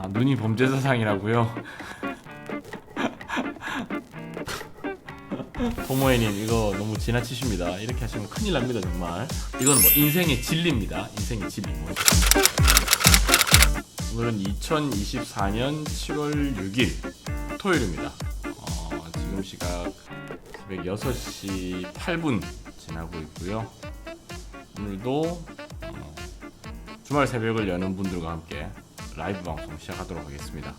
아, 눈이 범죄 사상이라고요? 토모에님 이거 너무 지나치십니다. 이렇게 하시면 큰일 납니다 정말. 이건 뭐 인생의 진리입니다. 인생의 진리. 뭐. 오늘은 2024년 7월 6일 토요일입니다. 어, 지금 시각 새벽 6시 8분 지나고 있고요. 오늘도 어, 주말 새벽을 여는 분들과 함께 라이브 방송 시작하도록 하겠습니다.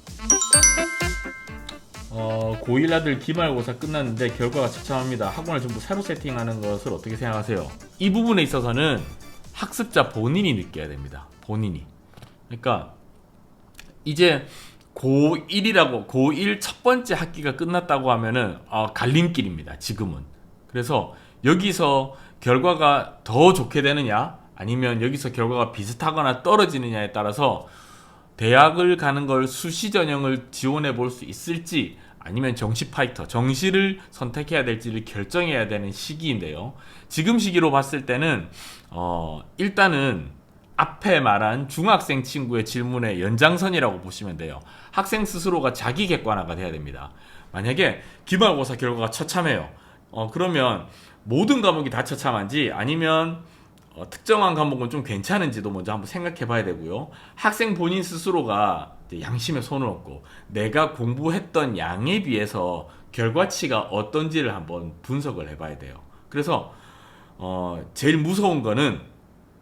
어, 고1 아들 기말고사 끝났는데 결과가 처참합니다. 학원을 전부 새로 세팅하는 것을 어떻게 생각하세요? 이 부분에 있어서는 학습자 본인이 느껴야 됩니다. 본인이. 그러니까 이제 고1이라고 고1 첫 번째 학기가 끝났다고 하면은 어, 갈림길입니다. 지금은. 그래서 여기서 결과가 더 좋게 되느냐 아니면 여기서 결과가 비슷하거나 떨어지느냐에 따라서 대학을 가는 걸 수시 전형을 지원해 볼 수 있을지 아니면 정시 파이터 정시를 선택해야 될지를 결정해야 되는 시기인데요. 지금 시기로 봤을 때는 어 일단은 앞에 말한 중학생 친구의 질문의 연장선이라고 보시면 돼요. 학생 스스로가 자기 객관화가 돼야 됩니다. 만약에 기말고사 결과가 처참해요. 어 그러면 모든 과목이 다 처참한지 아니면 어, 특정한 과목은 좀 괜찮은지도 먼저 한번 생각해 봐야 되고요. 학생 본인 스스로가 양심에 손을 얹고 내가 공부했던 양에 비해서 결과치가 어떤지를 한번 분석을 해 봐야 돼요. 그래서 어, 제일 무서운 거는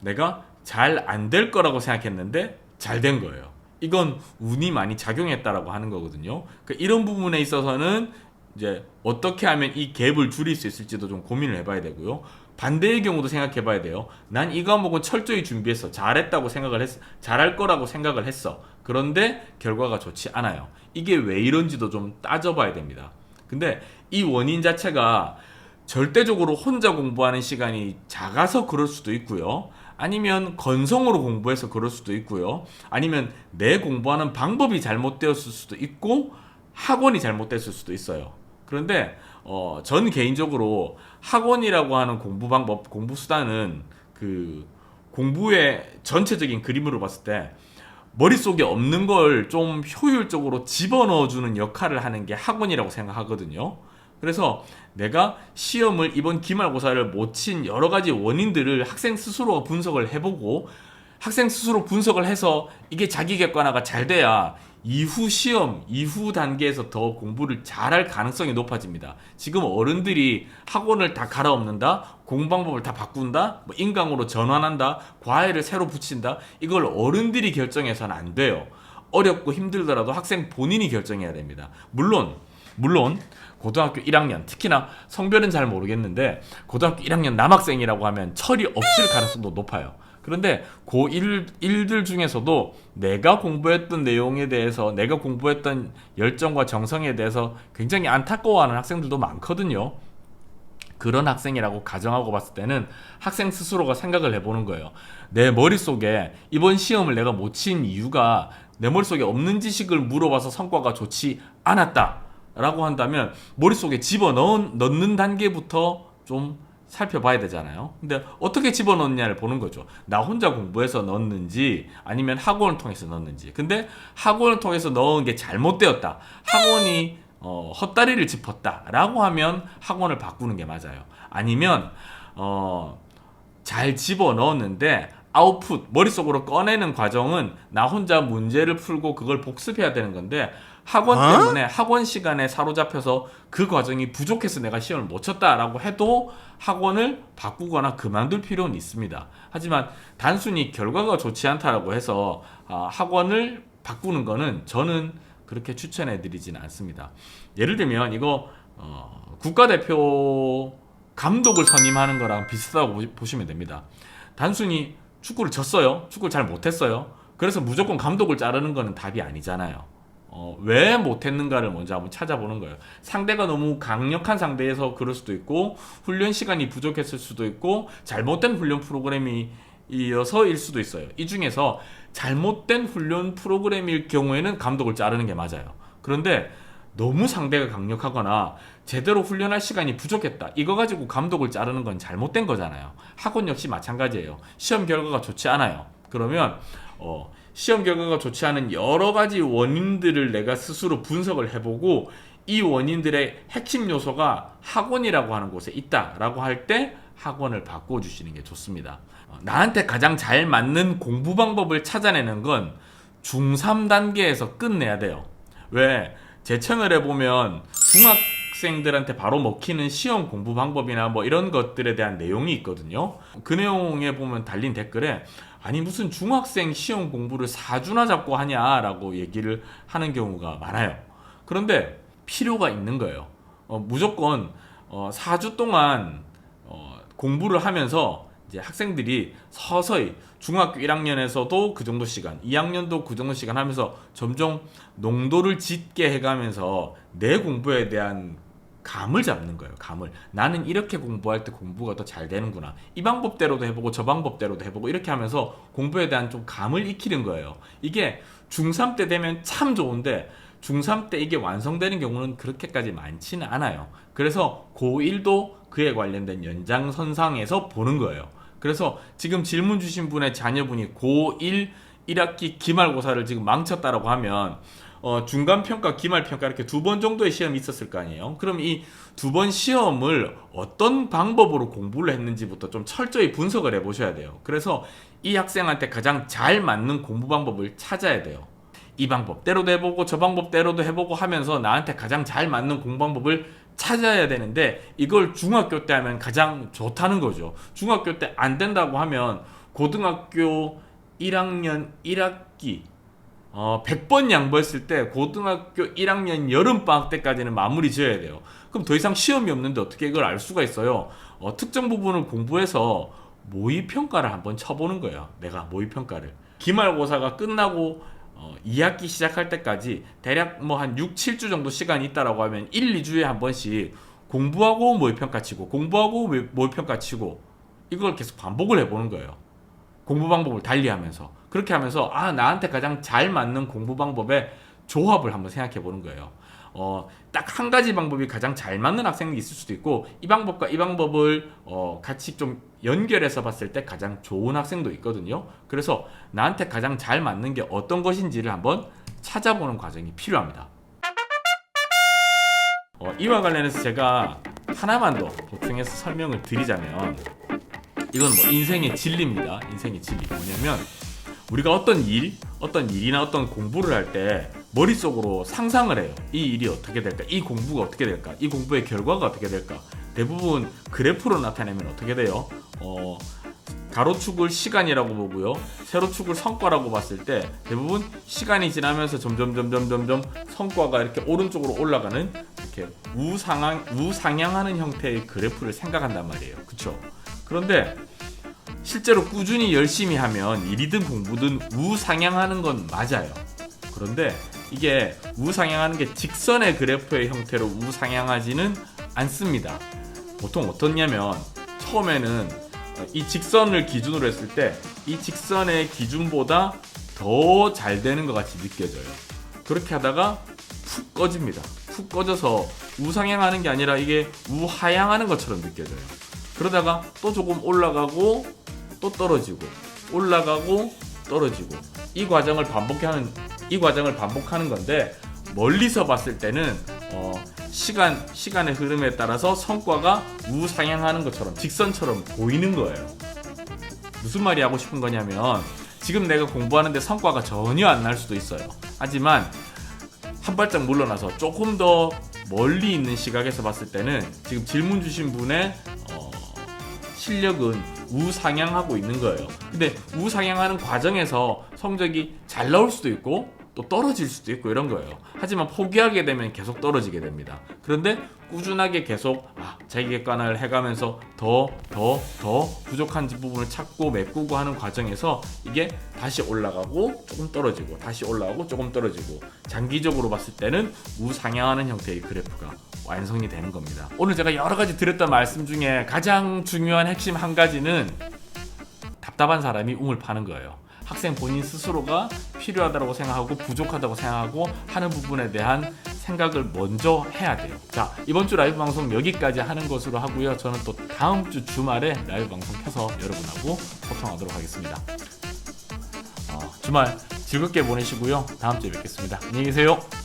내가 잘 안 될 거라고 생각했는데 잘 된 거예요. 이건 운이 많이 작용했다라고 하는 거거든요. 그러니까 이런 부분에 있어서는 이제 어떻게 하면 이 갭을 줄일 수 있을지도 좀 고민을 해봐야 되고요. 반대의 경우도 생각해 봐야 돼요. 난 이 과목은 철저히 준비했어. 잘했다고 생각을 했어. 잘할 거라고 생각을 했어. 그런데 결과가 좋지 않아요. 이게 왜 이런지도 좀 따져봐야 됩니다. 근데 이 원인 자체가 절대적으로 혼자 공부하는 시간이 작아서 그럴 수도 있고요. 아니면 건성으로 공부해서 그럴 수도 있고요. 아니면 내 공부하는 방법이 잘못되었을 수도 있고 학원이 잘못됐을 수도 있어요. 그런데 어, 전 개인적으로 학원이라고 하는 공부 방법, 공부 수단은 그 공부의 전체적인 그림으로 봤을 때 머릿속에 없는 걸 좀 효율적으로 집어넣어주는 역할을 하는 게 학원이라고 생각하거든요. 그래서 내가 시험을 이번 기말고사를 못 친 여러 가지 원인들을 학생 스스로가 분석을 해보고 학생 스스로 분석을 해서 이게 자기 객관화가 잘 돼야 이후 시험, 이후 단계에서 더 공부를 잘할 가능성이 높아집니다. 지금 어른들이 학원을 다 갈아엎는다, 공방법을 다 바꾼다, 뭐 인강으로 전환한다, 과외를 새로 붙인다, 이걸 어른들이 결정해서는 안 돼요. 어렵고 힘들더라도 학생 본인이 결정해야 됩니다. 물론, 물론, 고등학교 1학년, 특히나 성별은 잘 모르겠는데, 고등학교 1학년 남학생이라고 하면 철이 없을 가능성도 높아요. 그런데 고1 일들 중에서도 내가 공부했던 내용에 대해서 내가 공부했던 열정과 정성에 대해서 굉장히 안타까워하는 학생들도 많거든요. 그런 학생이라고 가정하고 봤을 때는 학생 스스로가 생각을 해보는 거예요. 내 머릿속에 이번 시험을 내가 못 친 이유가 내 머릿속에 없는 지식을 물어봐서 성과가 좋지 않았다. 라고 한다면 머릿속에 집어 넣는 단계부터 좀 살펴봐야 되잖아요. 근데 어떻게 집어넣느냐를 보는 거죠. 나 혼자 공부해서 넣었는지 아니면 학원을 통해서 넣었는지. 근데 학원을 통해서 넣은 게 잘못되었다. 학원이 어, 헛다리를 짚었다라고 하면 학원을 바꾸는 게 맞아요. 아니면 어, 잘 집어 넣었는데 아웃풋 머릿속으로 꺼내는 과정은 나 혼자 문제를 풀고 그걸 복습해야 되는 건데 학원 어? 때문에 학원 시간에 사로잡혀서 그 과정이 부족해서 내가 시험을 못 쳤다라고 해도 학원을 바꾸거나 그만둘 필요는 있습니다. 하지만 단순히 결과가 좋지 않다라고 해서 아, 학원을 바꾸는 거는 저는 그렇게 추천해 드리지는 않습니다. 예를 들면 이거 어, 국가대표 감독을 선임하는 거랑 비슷하다고 보시- 보시면 됩니다. 단순히 축구를 졌어요. 축구를 잘 못했어요. 그래서 무조건 감독을 자르는 거는 답이 아니잖아요. 어, 왜 못했는가를 먼저 한번 찾아보는 거예요. 상대가 너무 강력한 상대에서 그럴 수도 있고, 훈련 시간이 부족했을 수도 있고, 잘못된 훈련 프로그램이 이어서일 수도 있어요. 이 중에서 잘못된 훈련 프로그램일 경우에는 감독을 자르는 게 맞아요. 그런데 너무 상대가 강력하거나 제대로 훈련할 시간이 부족했다. 이거 가지고 감독을 자르는 건 잘못된 거잖아요. 학원 역시 마찬가지예요. 시험 결과가 좋지 않아요. 그러면 어, 시험 결과가 좋지 않은 여러 가지 원인들을 내가 스스로 분석을 해보고 이 원인들의 핵심 요소가 학원이라고 하는 곳에 있다라고 할 때 학원을 바꿔주시는 게 좋습니다. 어, 나한테 가장 잘 맞는 공부 방법을 찾아내는 건 중3 단계에서 끝내야 돼요. 왜? 제 채널에 보면 중학생들한테 바로 먹히는 시험 공부 방법이나 뭐 이런 것들에 대한 내용이 있거든요. 그 내용에 보면 달린 댓글에 아니 무슨 중학생 시험 공부를 사주나 잡고 하냐라고 얘기를 하는 경우가 많아요. 그런데 필요가 있는 거예요. 어, 무조건 어, 4주 동안 어, 공부를 하면서 이제 학생들이 서서히 중학교 1학년에서도 그 정도 시간, 2학년도 그 정도 시간 하면서 점점 농도를 짙게 해가면서 내 공부에 대한 감을 잡는 거예요. 감을 나는 이렇게 공부할 때 공부가 더 잘 되는구나. 이 방법대로도 해보고 저 방법대로도 해보고 이렇게 하면서 공부에 대한 좀 감을 익히는 거예요. 이게 중3 때 되면 참 좋은데 중3 때 이게 완성되는 경우는 그렇게까지 많지는 않아요. 그래서 고1도 그에 관련된 연장선상에서 보는 거예요. 그래서 지금 질문 주신 분의 자녀분이 고1 1학기 기말고사를 지금 망쳤다라고 하면 어, 중간 평가, 기말 평가 이렇게 두 번 정도의 시험이 있었을 거 아니에요. 그럼 이 두 번 시험을 어떤 방법으로 공부를 했는지부터 좀 철저히 분석을 해 보셔야 돼요. 그래서 이 학생한테 가장 잘 맞는 공부 방법을 찾아야 돼요. 이 방법대로도 해보고 저 방법대로도 해보고 하면서 나한테 가장 잘 맞는 공부 방법을 찾아야 되는데 이걸 중학교 때 하면 가장 좋다는 거죠. 중학교 때 안 된다고 하면 고등학교 1학년 1학기 어, 100번 양보했을 때 고등학교 1학년 여름방학 때까지는 마무리 지어야 돼요. 그럼 더 이상 시험이 없는데 어떻게 이걸 알 수가 있어요? 어, 특정 부분을 공부해서 모의평가를 한번 쳐보는 거예요. 내가 모의평가를. 기말고사가 끝나고 어, 2학기 시작할 때까지 대략 뭐 한 6, 7주 정도 시간이 있다라고 하면 1, 2주에 한 번씩 공부하고 모의평가 치고 공부하고 모의- 모의평가 치고 이걸 계속 반복을 해보는 거예요. 공부 방법을 달리하면서 그렇게 하면서 아 나한테 가장 잘 맞는 공부 방법의 조합을 한번 생각해 보는 거예요. 어, 딱 한 가지 방법이 가장 잘 맞는 학생이 있을 수도 있고 이 방법과 이 방법을 어, 같이 좀 연결해서 봤을 때 가장 좋은 학생도 있거든요. 그래서 나한테 가장 잘 맞는 게 어떤 것인지를 한번 찾아보는 과정이 필요합니다. 어, 이와 관련해서 제가 하나만 더 보충해서 설명을 드리자면 이건 뭐 인생의 진리입니다. 인생의 진리 뭐냐면 우리가 어떤 일, 어떤 일이나 어떤 공부를 할 때 머릿속으로 상상을 해요. 이 일이 어떻게 될까? 이 공부가 어떻게 될까? 이 공부의 결과가 어떻게 될까? 대부분 그래프로 나타내면 어떻게 돼요? 어, 가로축을 시간이라고 보고요. 세로축을 성과라고 봤을 때 대부분 시간이 지나면서 점점 점점 점점 성과가 이렇게 오른쪽으로 올라가는 이렇게 우상향 우상향하는 형태의 그래프를 생각한단 말이에요. 그렇죠? 그런데 실제로 꾸준히 열심히 하면 일이든 공부든 우상향하는 건 맞아요. 그런데 이게 우상향하는 게 직선의 그래프의 형태로 우상향하지는 않습니다. 보통 어떻냐면 처음에는 이 직선을 기준으로 했을 때 이 직선의 기준보다 더 잘 되는 것 같이 느껴져요. 그렇게 하다가 푹 꺼집니다. 푹 꺼져서 우상향하는 게 아니라 이게 우하향하는 것처럼 느껴져요. 그러다가 또 조금 올라가고 또 떨어지고 올라가고 떨어지고 이 과정을 반복하는 이 과정을 반복하는 건데 멀리서 봤을 때는 어, 시간 시간의 흐름에 따라서 성과가 우상향하는 것처럼 직선처럼 보이는 거예요. 무슨 말이 하고 싶은 거냐면 지금 내가 공부하는데 성과가 전혀 안 날 수도 있어요. 하지만 한 발짝 물러나서 조금 더 멀리 있는 시각에서 봤을 때는 지금 질문 주신 분의 어, 실력은 우상향하고 있는 거예요. 근데 우상향하는 과정에서 성적이 잘 나올 수도 있고 또 떨어질 수도 있고 이런 거예요. 하지만 포기하게 되면 계속 떨어지게 됩니다. 그런데 꾸준하게 계속 아, 자기 객관을 해가면서 더, 더, 더 부족한 부분을 찾고 메꾸고 하는 과정에서 이게 다시 올라가고 조금 떨어지고 다시 올라가고 조금 떨어지고 장기적으로 봤을 때는 우상향하는 형태의 그래프가 완성이 되는 겁니다. 오늘 제가 여러 가지 드렸던 말씀 중에 가장 중요한 핵심 한 가지는 답답한 사람이 웅을 파는 거예요. 학생 본인 스스로가 필요하다고 생각하고 부족하다고 생각하고 하는 부분에 대한 생각을 먼저 해야 돼요. 자, 이번 주 라이브 방송 여기까지 하는 것으로 하고요. 저는 또 다음 주 주말에 라이브 방송 켜서 여러분하고 소통하도록 하겠습니다. 어, 주말 즐겁게 보내시고요. 다음 주에 뵙겠습니다. 안녕히 계세요.